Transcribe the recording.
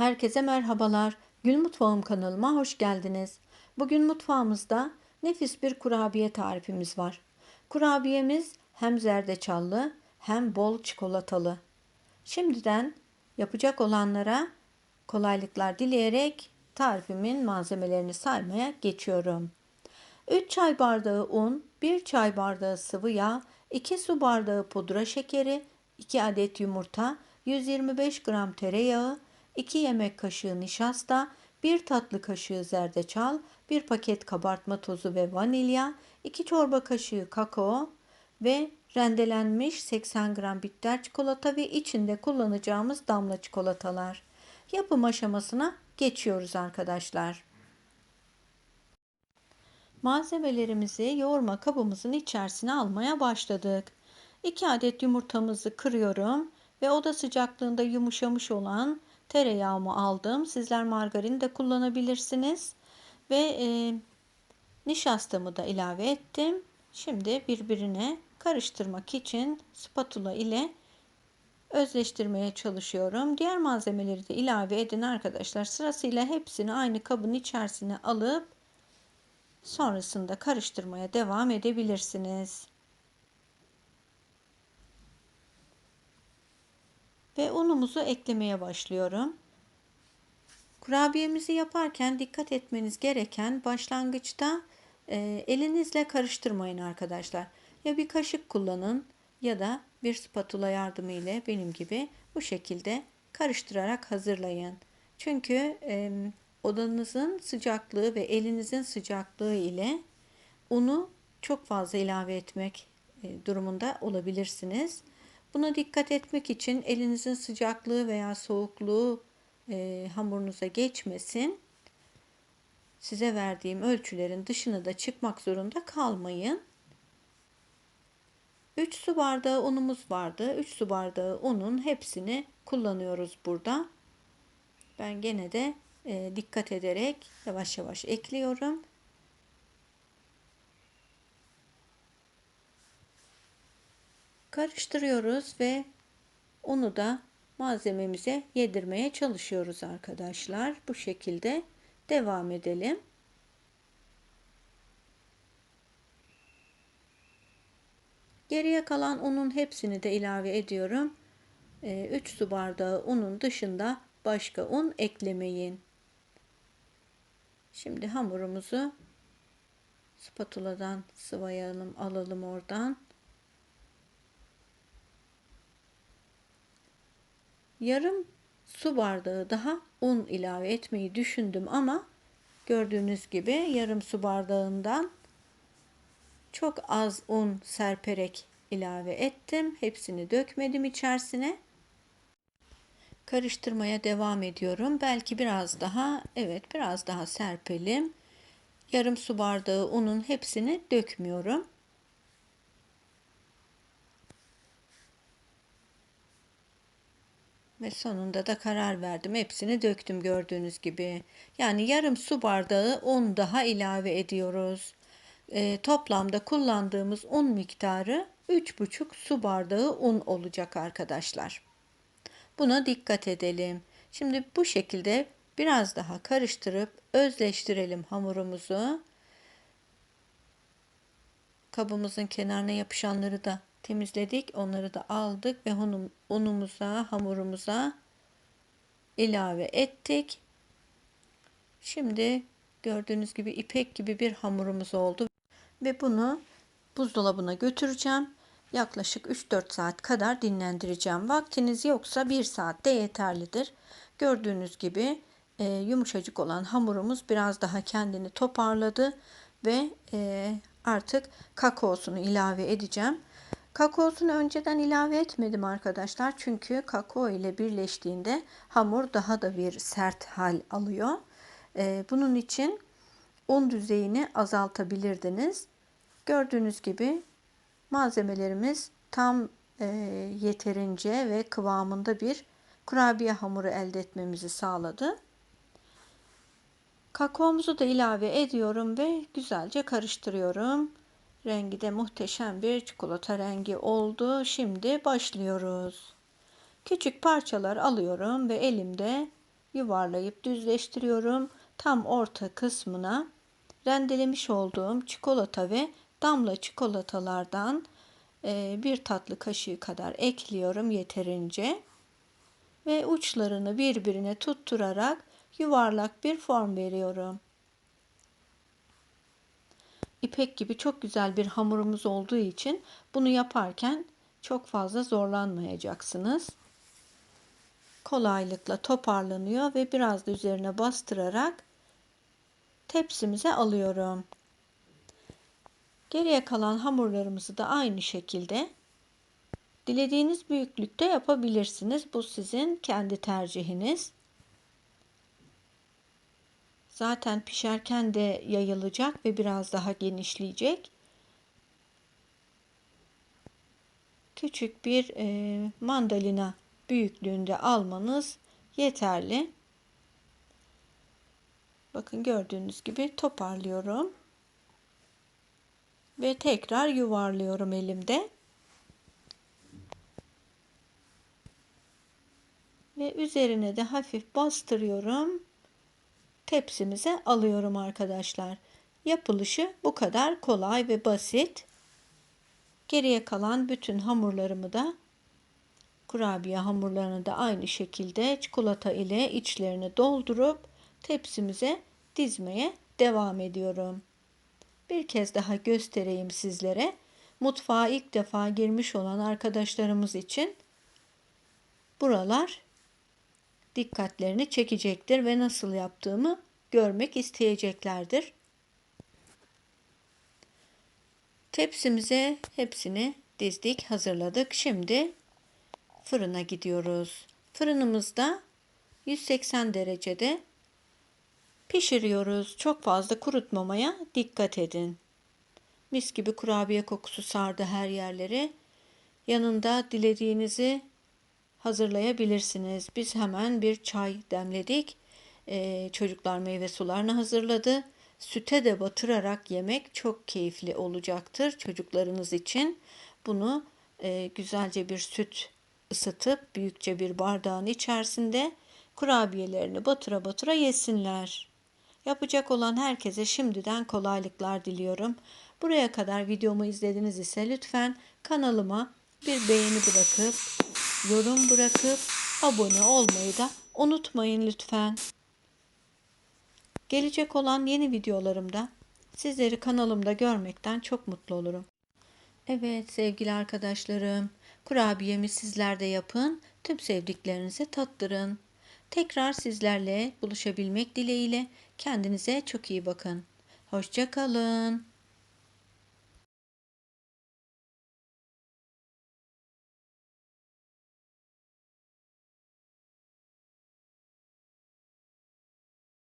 Herkese merhabalar. Gül Mutfağım kanalıma hoş geldiniz. Bugün mutfağımızda nefis bir kurabiye tarifimiz var. Kurabiyemiz hem zerdeçallı hem bol çikolatalı. Şimdiden yapacak olanlara kolaylıklar dileyerek tarifimin malzemelerini saymaya geçiyorum. 3 çay bardağı un, 1 çay bardağı sıvı yağ, 2 su bardağı pudra şekeri, 2 adet yumurta, 125 gram tereyağı, 2 yemek kaşığı nişasta, 1 tatlı kaşığı zerdeçal, 1 paket kabartma tozu ve vanilya, 2 çorba kaşığı kakao ve rendelenmiş 80 gram bitter çikolata ve içinde kullanacağımız damla çikolatalar. Yapım aşamasına geçiyoruz arkadaşlar. Malzemelerimizi yoğurma kabımızın içerisine almaya başladık. 2 adet yumurtamızı kırıyorum ve oda sıcaklığında yumuşamış olan tereyağımı aldım. Sizler margarin de kullanabilirsiniz. Ve e, nişastamı da ilave ettim. Şimdi birbirine karıştırmak için spatula ile özleştirmeye çalışıyorum. Diğer malzemeleri de ilave edin arkadaşlar. Sırasıyla hepsini aynı kabın içerisine alıp sonrasında karıştırmaya devam edebilirsiniz. Ve unumuzu eklemeye başlıyorum. Kurabiyemizi yaparken dikkat etmeniz gereken başlangıçta e, elinizle karıştırmayın arkadaşlar. Ya bir kaşık kullanın ya da bir spatula yardımı ile benim gibi bu şekilde karıştırarak hazırlayın. Çünkü e, odanızın sıcaklığı ve elinizin sıcaklığı ile unu çok fazla ilave etmek e, durumunda olabilirsiniz. Buna dikkat etmek için elinizin sıcaklığı veya soğukluğu e, hamurunuza geçmesin. Size verdiğim ölçülerin dışına da çıkmak zorunda kalmayın. 3 su bardağı unumuz vardı. 3 su bardağı unun hepsini kullanıyoruz burada. Ben gene de e, dikkat ederek yavaş yavaş ekliyorum. Karıştırıyoruz ve unu da malzememize yedirmeye çalışıyoruz arkadaşlar. Bu şekilde devam edelim. Geriye kalan unun hepsini de ilave ediyorum. 3 ee, su bardağı unun dışında başka un eklemeyin. Şimdi hamurumuzu spatuladan sıvayalım, alalım oradan. Yarım su bardağı daha un ilave etmeyi düşündüm ama gördüğünüz gibi yarım su bardağından çok az un serperek ilave ettim. Hepsini dökmedim içerisine. Karıştırmaya devam ediyorum. Belki biraz daha, evet biraz daha serpelim. Yarım su bardağı unun hepsini dökmüyorum. Ve sonunda da karar verdim. Hepsini döktüm gördüğünüz gibi. Yani yarım su bardağı un daha ilave ediyoruz. E, toplamda kullandığımız un miktarı 3,5 su bardağı un olacak arkadaşlar. Buna dikkat edelim. Şimdi bu şekilde biraz daha karıştırıp özleştirelim hamurumuzu. Kabımızın kenarına yapışanları da temizledik. Onları da aldık ve unumuza, hamurumuza ilave ettik. Şimdi gördüğünüz gibi ipek gibi bir hamurumuz oldu ve bunu buzdolabına götüreceğim. Yaklaşık 3-4 saat kadar dinlendireceğim. Vaktiniz yoksa 1 saat de yeterlidir. Gördüğünüz gibi e, yumuşacık olan hamurumuz biraz daha kendini toparladı ve e, artık kakaosunu ilave edeceğim. Kakaosunu önceden ilave etmedim arkadaşlar. Çünkü kakao ile birleştiğinde hamur daha da bir sert hal alıyor. Ee, bunun için un düzeyini azaltabilirdiniz. Gördüğünüz gibi malzemelerimiz tam e, yeterince ve kıvamında bir kurabiye hamuru elde etmemizi sağladı. Kakaomuzu da ilave ediyorum ve güzelce karıştırıyorum. Rengi de muhteşem bir çikolata rengi oldu. Şimdi başlıyoruz. Küçük parçalar alıyorum ve elimde yuvarlayıp düzleştiriyorum. Tam orta kısmına rendelemiş olduğum çikolata ve damla çikolatalardan e, bir tatlı kaşığı kadar ekliyorum yeterince ve uçlarını birbirine tutturarak yuvarlak bir form veriyorum. İpek gibi çok güzel bir hamurumuz olduğu için bunu yaparken çok fazla zorlanmayacaksınız. Kolaylıkla toparlanıyor ve biraz da üzerine bastırarak tepsimize alıyorum. Geriye kalan hamurlarımızı da aynı şekilde dilediğiniz büyüklükte yapabilirsiniz. Bu sizin kendi tercihiniz. Zaten pişerken de yayılacak ve biraz daha genişleyecek. Küçük bir e, mandalina büyüklüğünde almanız yeterli. Bakın gördüğünüz gibi toparlıyorum. Ve tekrar yuvarlıyorum elimde. Ve üzerine de hafif bastırıyorum. Tepsimize alıyorum arkadaşlar. Yapılışı bu kadar kolay ve basit. Geriye kalan bütün hamurlarımı da kurabiye hamurlarını da aynı şekilde çikolata ile içlerini doldurup tepsimize dizmeye devam ediyorum. Bir kez daha göstereyim sizlere. Mutfağa ilk defa girmiş olan arkadaşlarımız için buralar dikkatlerini çekecektir ve nasıl yaptığımı görmek isteyeceklerdir. Tepsimize hepsini dizdik, hazırladık. Şimdi fırına gidiyoruz. Fırınımızda 180 derecede pişiriyoruz. Çok fazla kurutmamaya dikkat edin. Mis gibi kurabiye kokusu sardı her yerleri. Yanında dilediğinizi hazırlayabilirsiniz. Biz hemen bir çay demledik. Ee, çocuklar meyve sularını hazırladı. Süte de batırarak yemek çok keyifli olacaktır çocuklarınız için. Bunu e, güzelce bir süt ısıtıp büyükçe bir bardağın içerisinde kurabiyelerini batıra batıra yesinler. Yapacak olan herkese şimdiden kolaylıklar diliyorum. Buraya kadar videomu izlediniz ise lütfen kanalıma bir beğeni bırakıp, yorum bırakıp, abone olmayı da unutmayın lütfen. Gelecek olan yeni videolarımda sizleri kanalımda görmekten çok mutlu olurum. Evet sevgili arkadaşlarım, kurabiyemi sizler de yapın, tüm sevdiklerinize tattırın. Tekrar sizlerle buluşabilmek dileğiyle kendinize çok iyi bakın. Hoşça kalın.